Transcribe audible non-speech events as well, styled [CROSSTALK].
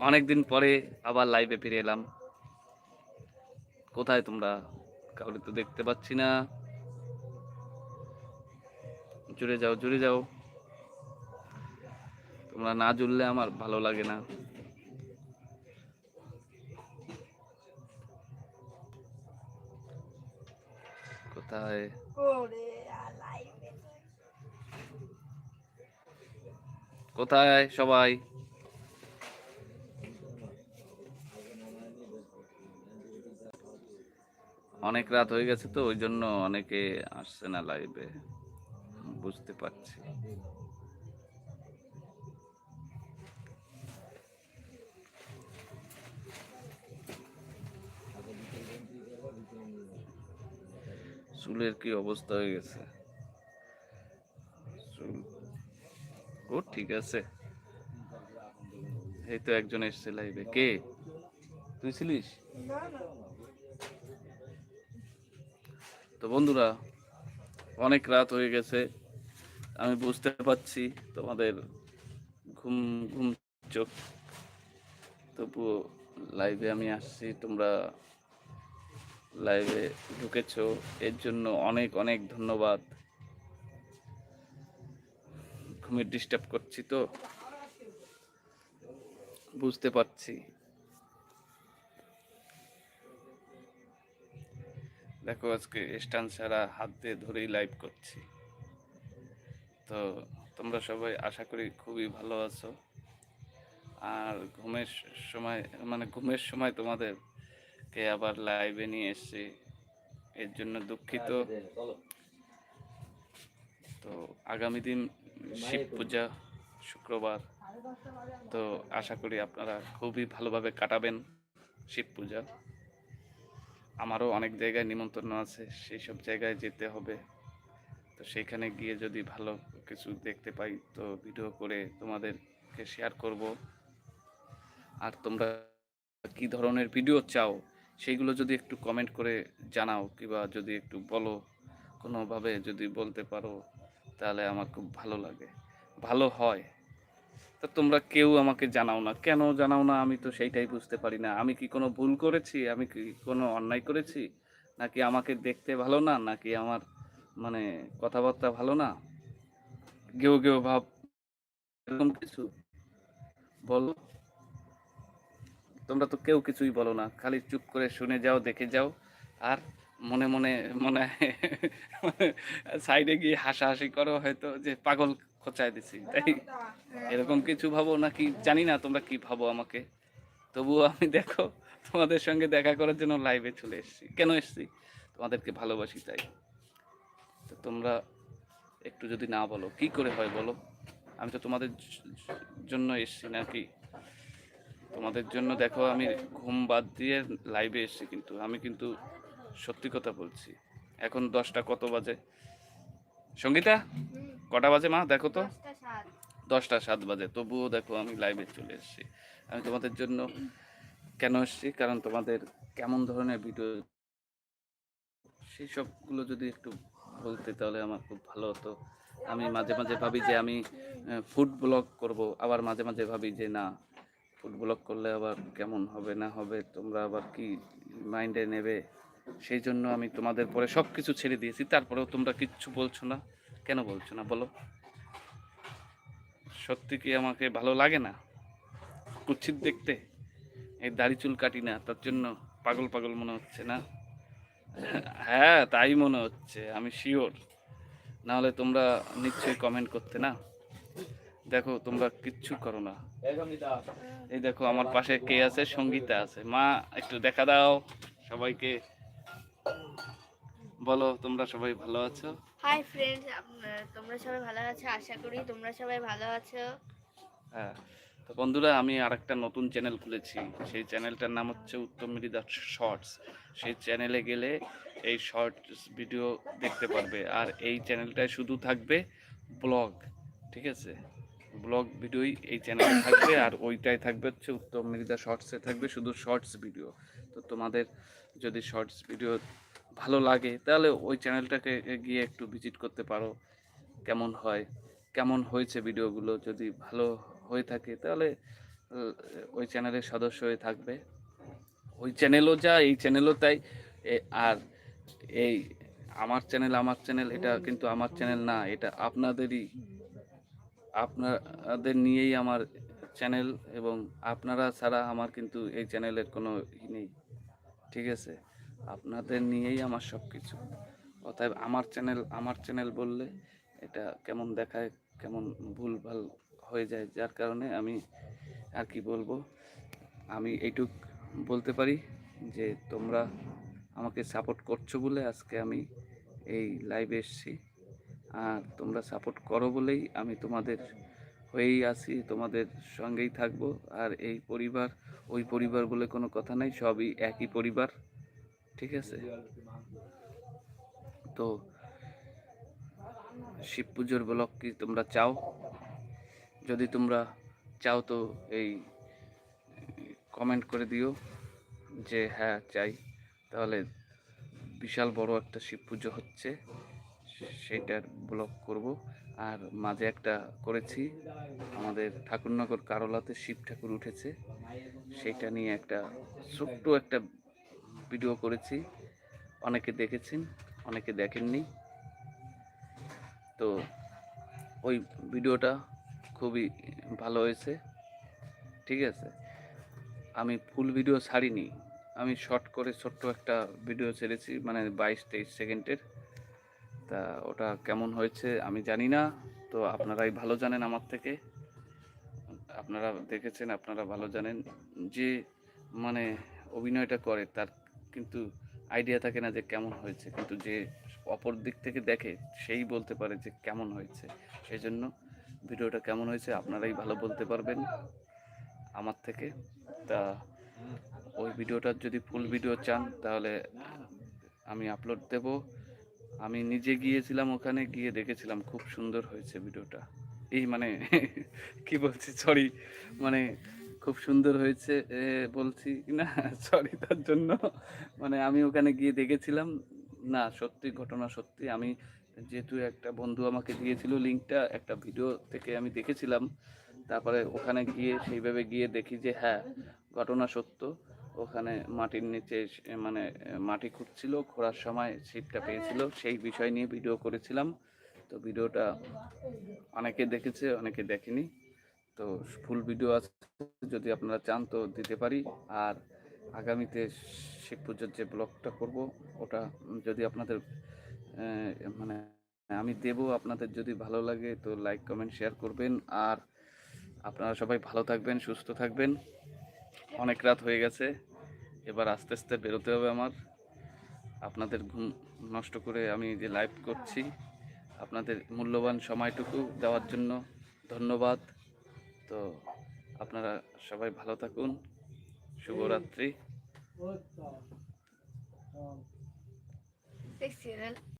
অনেকদিন পরে আবার লাইভে ফিরে এলাম। কোথায় তোমরা? কাউকে তো দেখতে পাচ্ছি না। জুড়ে যাও জুড়ে যাও। তোমরা না জুড়লে আমার ভালো লাগে না। কোথায়? কোথায় সবাই? অনেক রাত হয়ে গেছে তো, ওই জন্য অনেকে আসছে না লাইভে বুঝতে পারছি। চুলের কি অবস্থা হয়ে গেছে? চুল। ও, ঠিক আছে। এই তো একজন এসছে লাইভে কে? তুই ছিলিস? তো বন্ধুরা, অনেক রাত হয়ে গেছে। আমি বুঝতে পারছি তোমাদের ঘুম ঘুম চোখ। তবুও লাইভে আমি আসছি। তোমরা লাইভে ঢুকেছ। এর জন্য অনেক অনেক ধন্যবাদ। ঘুমের ডিস্টার্ব করছি তো। বুঝতে পারছি। দেখো আজকে স্ট্যান্ড ছাড়া হাত দিয়ে ধরেই লাইভ করছি। তো তোমরা সবাই আশা করি খুবই ভালো আছো। আর ঘুমের সময় মানে ঘুমের সময় তোমাদেরকে আবার লাইভে নিয়ে এসেছি। এর জন্য দুঃখিত। তো আগামী দিন শিব পূজা, শুক্রবার। তো আশা করি আপনারা খুবই ভালোভাবে কাটাবেন শিব পূজা। আমারও অনেক জায়গায় নিমন্ত্রণ আছে, সেই সব জায়গায় যেতে হবে। তো সেইখানে গিয়ে যদি ভালো কিছু দেখতে পাই, তো ভিডিও করে তোমাদেরকে শেয়ার করব। আর তোমরা কি ধরনের ভিডিও চাও সেইগুলো যদি একটু কমেন্ট করে জানাও, কিংবা যদি একটু বলো, কোনোভাবে যদি বলতে পারো, তাহলে আমার খুব ভালো লাগে। ভালো হয়। তা তোমরা কেউ আমাকে জানাও না। কেন জানাও না? আমি তো সেইটাই বুঝতে পারি না। আমি কি কোনো ভুল করেছি? আমি কি কোনো অন্যায় করেছি? নাকি আমাকে দেখতে ভালো না? নাকি আমার মানে কথাবার্তা ভালো না? গেও গেও ভাব, এরকম কিছু? বলো। তোমরা তো কেউ কিছুই বলো না। খালি চুপ করে শুনে যাও, দেখে যাও। আর মনে মনে মনে সাইডে গিয়ে হাসাহাসি করো, হয়তো যে পাগল খোঁচায় দিছি, তাই? এরকম কিছু ভাবো নাকি? জানি না তোমরা কি ভাবো আমাকে। তবুও আমি দেখো, তোমাদের সঙ্গে দেখা করার জন্য লাইভে চলে এসেছি। কেন এসেছি? তোমাদেরকে ভালোবাসি, তাই। তো তোমরা একটু যদি না বলো, কি করে হয় বলো? আমি তো তোমাদের জন্য এসেছি নাকি? তোমাদের জন্য দেখো, আমি ঘুম বাদ দিয়ে লাইভে এসেছি কিন্তু। আমি কিন্তু সত্যি কথা বলছি। এখন দশটা কত বাজে? সঙ্গীতা কটা বাজে মা? দেখো তো। দশটা সাত। বাজে। তবুও দেখো আমি লাইভে চলে এসেছি। আমি তোমাদের জন্য কেন এসেছি? কারণ তোমাদের কেমন ধরনের ভিডিও সেই সবগুলো যদি একটু বলতে তাহলে আমার খুব ভালো হতো। আমি মাঝে মাঝে ভাবি যে আমি ফুড ব্লগ করব। আবার মাঝে মাঝে ভাবি যে না ফুড ব্লগ করলে আবার কেমন হবে না হবে? তোমরা আবার কি মাইন্ডে নেবে? সেই জন্য আমি তোমাদের পরে সব কিছু ছেড়ে দিয়েছি। তারপরেও তোমরা কিচ্ছু বলছো না। কেন বলছো না? বলো। সত্যি কি আমাকে ভালো লাগে না? কুচ্ছিত দেখতে? এই দাড়ি চুল কাটি না, তার জন্য পাগল পাগল মনে হচ্ছে না? হ্যাঁ তাই মনে হচ্ছে, আমি শিওর নাহলে তোমরা নিশ্চয়ই কমেন্ট করতে না? দেখো, তোমরা কিচ্ছু করো না। এই দেখো, আমার পাশে কে আছে? সঙ্গীতা আছে। মা, একটু দেখা দাও সবাইকে। বলো তোমরা সবাই ভালো আছো? হাই ফ্রেন্ডস তোমরা সবাই ভালো আছো? আশা করি তোমরা সবাই ভালো আছো। হ্যাঁ তো বন্ধুরা আমি আরেকটা নতুন চ্যানেল খুলেছি। সেই চ্যানেলটার নাম হচ্ছে উত্তম মৃদা শর্টস সেই চ্যানেলে গেলে এই শর্টস ভিডিও দেখতে পারবে। আর এই চ্যানেলটায় শুধু থাকবে ব্লগ ঠিক আছে? ব্লগ ভিডিওই এই চ্যানেলে থাকবে। আর ওইটাই থাকবে হচ্ছে উত্তম মৃদা শর্টসে থাকবে শুধু শর্টস ভিডিও তো তোমাদের যদি শর্টস ভিডিও ভালো লাগে, তাহলে ওই চ্যানেলটাকে গিয়ে একটু ভিজিট করতে পারো। কেমন হয়? কেমন হয়েছে ভিডিওগুলো যদি ভালো হয়ে থাকে, তাহলে ওই চ্যানেলের সদস্য হয়ে থাকবে। ওই চ্যানেলও যা, এই চ্যানেলও তাই। আর এই আমার চ্যানেল আমার চ্যানেল এটা কিন্তু আমার চ্যানেল না, এটা আপনাদেরই আপনাদের নিয়েই আমার চ্যানেল এবং আপনারা ছাড়া আমার কিন্তু এই চ্যানেলের কোনো ই নেই। ঠিক আছে? আপনাদের নিয়েই আমার সব কিছু অতএব আমার চ্যানেল আমার চ্যানেল বললে এটা কেমন দেখায়, কেমন ভুলভাল হয়ে যায়, যার কারণে আমি আর কি বলব? আমি এইটুক বলতে পারি যে তোমরা আমাকে সাপোর্ট করছ বলে আজকে আমি এই লাইভে এসেছি। তোমরা সাপোর্ট করো বলেই আমি তোমাদের হয়েই আছি, তোমাদের সঙ্গেই থাকব। আর এই পরিবার, ওই পরিবার বলে কোনো কথা নাই, সবই একই পরিবার, ঠিক আছে? তো শিব পুজোর ব্লগ কি তোমরা চাও? যদি তোমরা চাও তো এই কমেন্ট করে দিও যে হ্যাঁ চাই। তাহলে বিশাল বড় একটা শিব পুজো হচ্ছে। সেইটার ব্লগ করব। আর মাঝে একটা করেছি। আমাদের ঠাকুরনগর কারলাতে শিব ঠাকুর উঠেছে। সেইটা নিয়ে একটা ছোট্ট একটা ভিডিও করেছি। অনেকে দেখেছেন, অনেকে দেখেননি। তো ওই ভিডিওটা খুবই ভালো হয়েছে। ঠিক আছে? আমি ফুল ভিডিও ছাড়িনি। আমি শর্ট করে ছোট্ট একটা ভিডিও ছেড়েছি মানে বাইশ তেইশ সেকেন্ডের তা ওটা কেমন হয়েছে আমি জানি না। তো আপনারাই ভালো জানেন আমার থেকে। আপনারা দেখেছেন, আপনারা ভালো জানেন যে মানে অভিনয়টা করে, তার কিন্তু আইডিয়া থাকে না যে কেমন হয়েছে। কিন্তু যে অপর দিক থেকে দেখে, সেই বলতে পারে যে কেমন হয়েছে। সেই জন্য ভিডিওটা কেমন হয়েছে আপনারাই ভালো বলতে পারবেন আমার থেকে। তা ওই ভিডিওটার যদি ফুল ভিডিও চান, তাহলে আমি আপলোড দেব। আমি নিজে গিয়েছিলাম, ওখানে গিয়ে দেখেছিলাম, খুব সুন্দর হয়েছে ভিডিওটা। এই মানে [LAUGHS] কি বলছি সরি মানে খুব সুন্দর হয়েছে বলছি না সরি [LAUGHS] তার জন্য। মানে আমি ওখানে গিয়ে দেখেছিলাম, না, সত্যি, ঘটনা সত্যি, আমি যেহেতু একটা বন্ধু আমাকে দিয়েছিল লিঙ্কটা, একটা ভিডিও থেকে আমি দেখেছিলাম, তারপরে ওখানে গিয়ে সেইভাবে গিয়ে দেখি যে হ্যাঁ ঘটনা সত্য। ওখানে মাটির নিচে মানে মাটি খুঁড়ছিল, খোঁড়ার সময় ছিপটা পেয়েছিল। সেই বিষয় নিয়ে ভিডিও করেছিলাম। তো ভিডিওটা অনেকে দেখেছে, অনেকে দেখেনি। তো ফুল ভিডিও আছে যদি আপনারা চান তো দিতে পারি। আর আগামীতে শিব পুজোর যে ব্লগটা করব, ওটা যদি আপনাদের মানে আমি দেব, আপনাদের যদি ভালো লাগে তো লাইক, কমেন্ট, শেয়ার করবেন। আর আপনারা সবাই ভালো থাকবেন, সুস্থ থাকবেন। অনেক রাত হয়ে গেছে। এবার আস্তে আস্তে বেরোতে হবে আমার। আপনাদের ঘুম নষ্ট করে আমি যে লাইভ করছি। আপনাদের মূল্যবান সময়টুকু দেওয়ার জন্য ধন্যবাদ। তো আপনারা সবাই ভালো থাকুন। শুভরাত্রি।